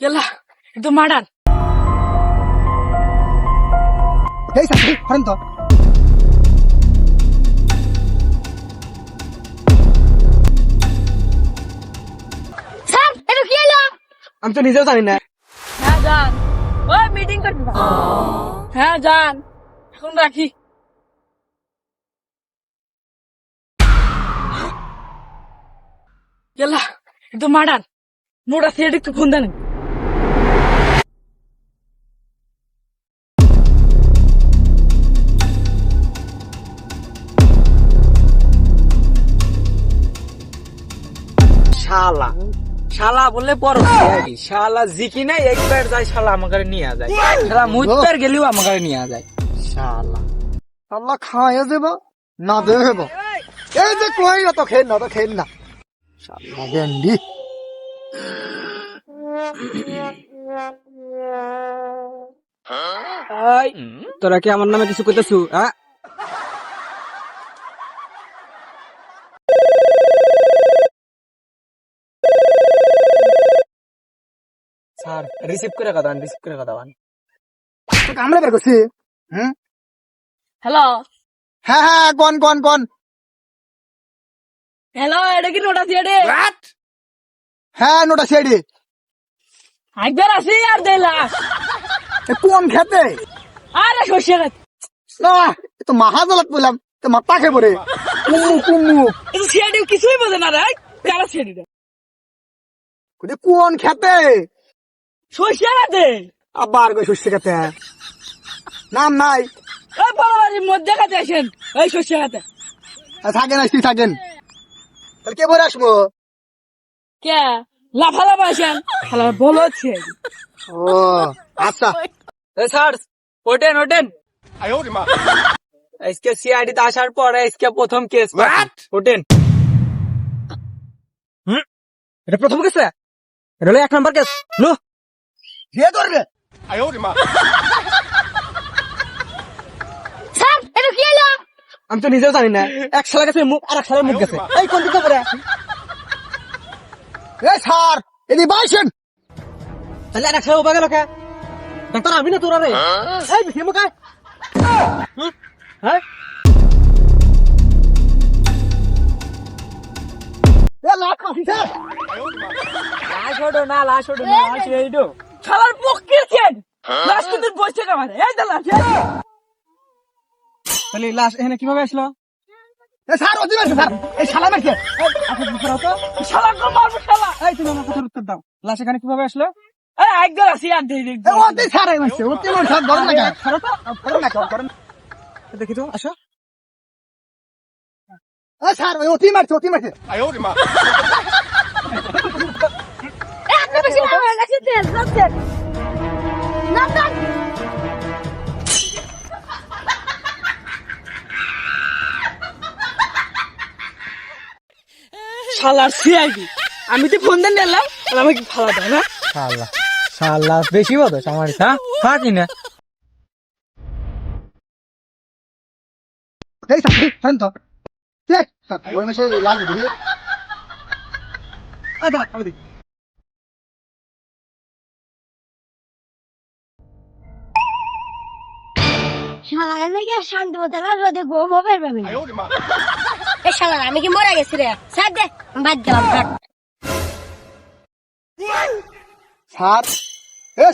গেলা এই সাথে হরেন তো স্যার এটা কি হলো আমি তো নিজেও জানি না হ্যাঁ যান ওই মিটিং দাও। হ্যাঁ যান এখন রাখি গেলা একটু মাডান মোটা সিয়ার একটু ফোন দেন শালা। শালা বললে বড় শালা জিকি নাই একবার যায় শালা আমার নিয়ে যায়। শালা মুজবার গেলেও আমার ঘরে নিয়ে যায়। শালা। আল্লাহ খাওয়া দেব না দেব এই যে কই না তো খেন না তো খেন না। শালা গেন্ডি তোরা কি আমার নামে কিছু কইতেছু হ্যাঁ? স্যার রিসিভ করে কথা রিসিভ করে কথা তো কামড়ে বের করছি হুম? হ্যালো হ্যাঁ হ্যাঁ কোন কোন কোন হ্যালো এটা কি নোটা হ্যাঁ নোটা একবার আসি আর দেলা কোন খেতে? আরে সর্ষে গাছ না এ তো মাহাজলাত বললাম তো মাথা খেয়ে পড়ে কুমু কুমু। এটা কিছুই বোঝে না রে কারা কোন খেতে? সর্ষে আবার গো নাম নাই। ওই বাড়ির মধ্যে আসেন। ওই সর্ষে থাকেন আসছি থাকেন। তাহলে কে বলে আসব? কে? লাফা লাফা আসেন। খালা বলো হচ্ছে ও আচ্ছা। এ স্যার ওঠেন ওঠেন। আজকে সিআইডি তে আসার পরে আজকে প্রথম কেস ওঠেন। হুম? এটা প্রথম কেস এটা এক নম্বর কেস লো। যে ধরবে। স্যার এটা কি হলো? আমি তো নিজেও জানি না। এক সালের কাছে মুখ আর এক সালের মুখ গেছে। এই কোন দিকে করে এই স্যার এদি বাইছেন তাহলে আর এক সালের উপায় গেল কে? ডাক্তার আমি না তোরা রে? এই বেশি মুখ আয়। হুম? হ্যাঁ লাশ ওঠো না লাশ ওঠো না লাশ এইডো খালার পক্ষে ছেন লাস্ট দিন বসে কামারে এই দা লাফ তাহলে লাশ এখানে কীভাবে আসলো? এ স্যার মারছে স্যার এই শালা মারছে শালা কো মারবো শালা। এই তুমি আমার কথার উত্তর দাও। লাশ এখানে কীভাবে আসলো? এই একবার আসি আর দেই দেই এ অতি স্যার মারছে অতি মার স্যার ধরেন না ধরো তো। ধরেন না কেন দেখি তো আসো। স্যার ওই অতি মারছে অতি মারছে। এ আপনি বেশি নামছেন শালার সিআইডি। আমি তো ফোন দেন নিলাম আর আমাকে ফালা দাও না? শালা শালা বেশি বলো আমার হ্যাঁ? ফাটি না। এই তো দেখ ওই মাসে লাগবে আদা আমি দেখি। শালা আর শান্তি মতো না রোদে ঘুম হবে পাবে এ শালা আমি কি মরে গেছি রে? দে বাদ দিলাম এ